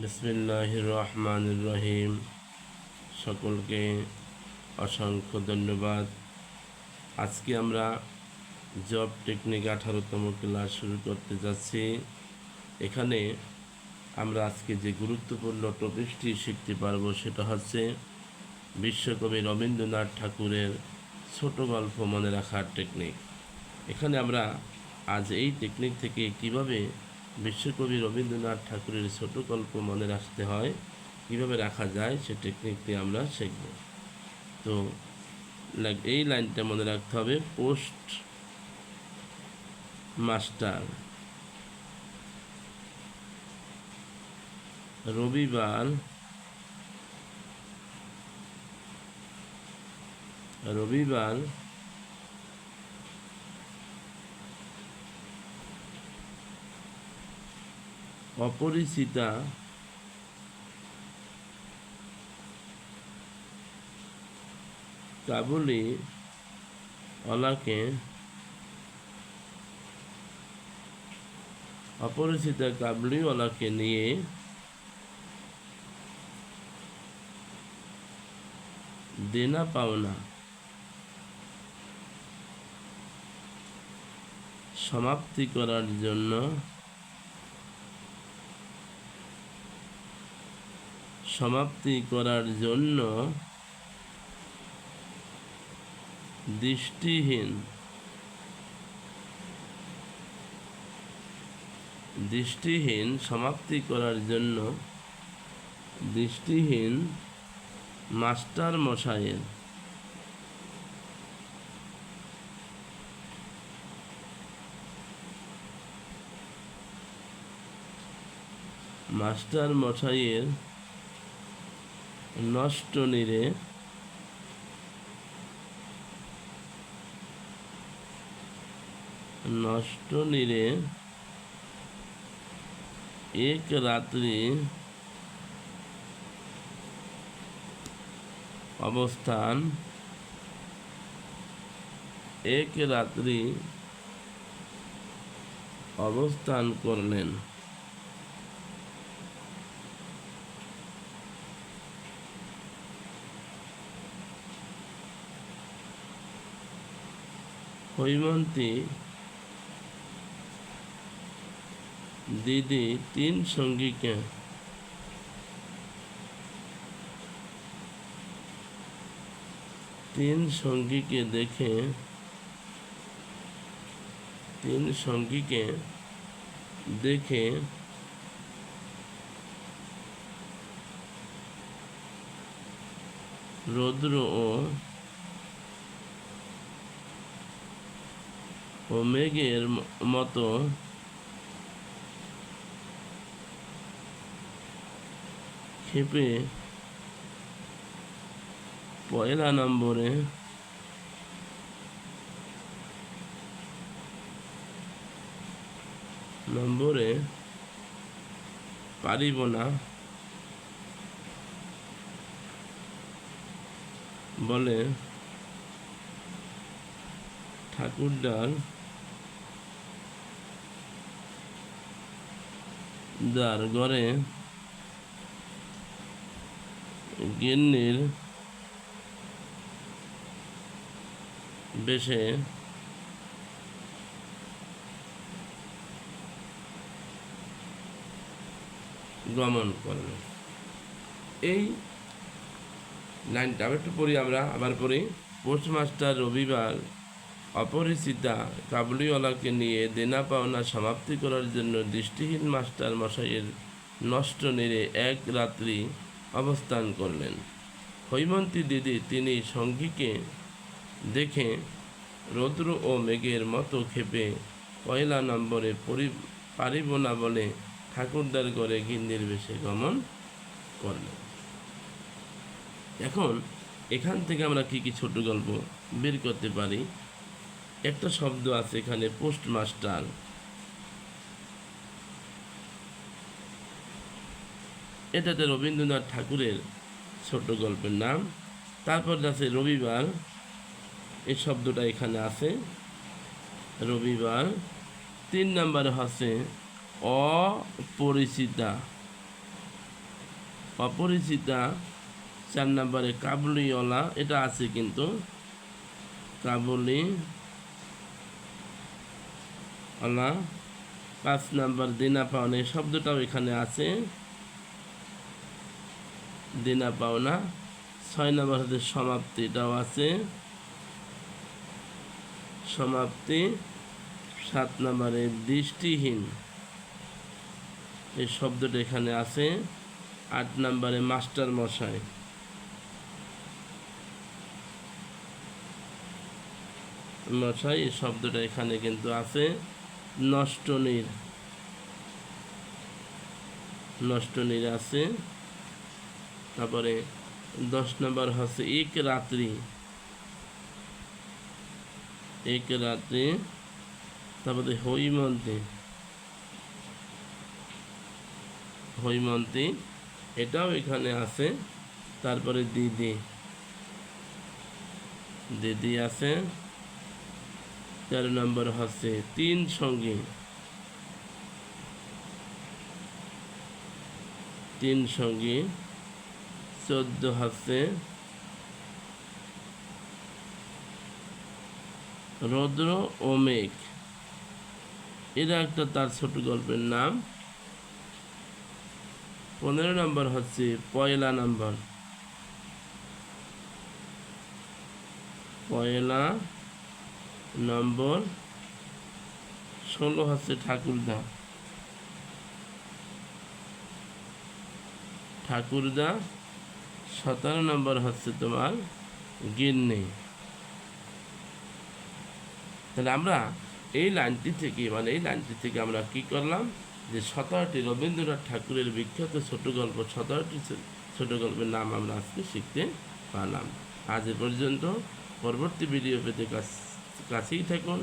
বিসমিল্লাহ রহমান রহিম সকলকে অসংখ্য ধন্যবাদ। আজকে আমরা জব টেকনিক আঠারোতম ক্লাস শুরু করতে যাচ্ছি। এখানে আমরা আজকে যে গুরুত্বপূর্ণ টপিকটি শিখতে পারব সেটা হচ্ছে বিশ্বকবি রবীন্দ্রনাথ ঠাকুরের ছোট গল্প মনে রাখার টেকনিক। এখানে আমরা আজ এই টেকনিক থেকে কীভাবে বিশ্বকবি রবীন্দ্রনাথ ঠাকুরের ছোট গল্প মনে রাখতে হয়। কীভাবে রাখা যায় সে টেকনিকটি আমরা শিখব। তো এই লাইনটা মনে রাখতে হবে, পোস্ট মাস্টার। রবিবার রবিবার অপরিচিতা কাবুলি অলাকে অপরিচিতা কাবুলিওয়ালাকে নিয়ে দেনা পাওনা সমাপ্তি করার জন্য সমাপ্তি করার জন্য দৃষ্টিহীন দৃষ্টিহীন সমাপ্তি করার জন্য দৃষ্টিহীন মাস্টার মশাইয়ের মাস্টার মশাইয়ের নষ্ট নিরে নষ্ট নিরে এক রাত্রি অবস্থান এক রাত্রি অবস্থান করলেন। হৈমন্তী দিদি তিন সঙ্গীকে তিন সঙ্গীকে দেখে তিন সঙ্গীকে দেখে রৌদ্র ও ও মেঘের মতো ক্ষেপে পয়লা নম্বরে নম্বরে পারিব না বলে ঠাকুরদার দার ঘরে গিন্নির বেশে গমন করলেন এই লাইনটা আবার একটু পড়ি আমরা, আবার পড়ি। পোস্টমাস্টার রবিবার অপরিচিতা কাবুলিওয়ালাকে নিয়ে দেনা পাওনা সমাপ্তি করার জন্য দৃষ্টিহীন মাস্টার মশাইয়ের নষ্ট নেড়ে এক রাত্রি অবস্থান করলেন। হৈমন্তী দিদি তিনি সঙ্গীকে দেখে রৌদ্র ও মেঘের মতো ক্ষেপে পয়লা নম্বরে পরি, পারিব না বলে ঠাকুরদার ঘরে গিন্নির বেশে গমন করলেন। এখন এখান থেকে আমরা কি কি ছোট গল্প বের করতে পারি? একটা শব্দ আছে এখানে, পোস্টমাস্টার। এটাতে রবীন্দ্রনাথ ঠাকুরের ছোট গল্পের নাম। তারপর আছে রবিবার, এই শব্দটা এখানে আছে। রবিবার, তিন নম্বরে হচ্ছে অপরিচিতা। অপরিচিতা, চার নম্বরে কাবুলিওয়ালা, এটা আছে কিন্তু কাবুলি ওলা পাঁচ নাম্বার দিনা পাওনা, এই শব্দটাও এখানে আছে। দিনা পাওনা, ছয় নম্বর হচ্ছে সমাপ্তি, এটাও আছে। সমাপ্তি, সাত নম্বরে দৃষ্টিহীন, এই শব্দটা এখানে আছে। আট নম্বরে মাস্টার মশাই। মশাই, এই শব্দটা এখানে কিন্তু আছে। নষ্টনীর নষ্টনীর আছে। তারপরে দশ নম্বর হচ্ছে এক রাত্রি। এক রাত্রি, তারপরে হৈমন্তী। হৈমন্তী, এটাও এখানে আছে। তারপরে দিদি। দিদি আছে। তেরো নম্বর হচ্ছে তিন সঙ্গী। তিন সঙ্গী। চোদ্দ হচ্ছে রৌদ্র ও মেঘ। এটা একটা তার ছোট গল্পের নাম। পনেরো নম্বর হচ্ছে পয়লা নম্বর। পয়লা নম্বর ষোলো হচ্ছে ঠাকুরদা। ঠাকুরদা, সতেরো নম্বর হচ্ছে তোমার গিন্নি। তাহলে আমরা এই লাইনটি থেকে মানে এই লাইনটি থেকে আমরা কি করলাম? যে সতেরোটি রবীন্দ্রনাথ ঠাকুরের বিখ্যাত ছোট গল্প, সতেরোটি ছোট গল্পের নাম আমরা আজকে শিখতে পারলাম। আজ এ পর্যন্ত। পরবর্তী ভিডিও পেতে কাছ কাছেই থাকুন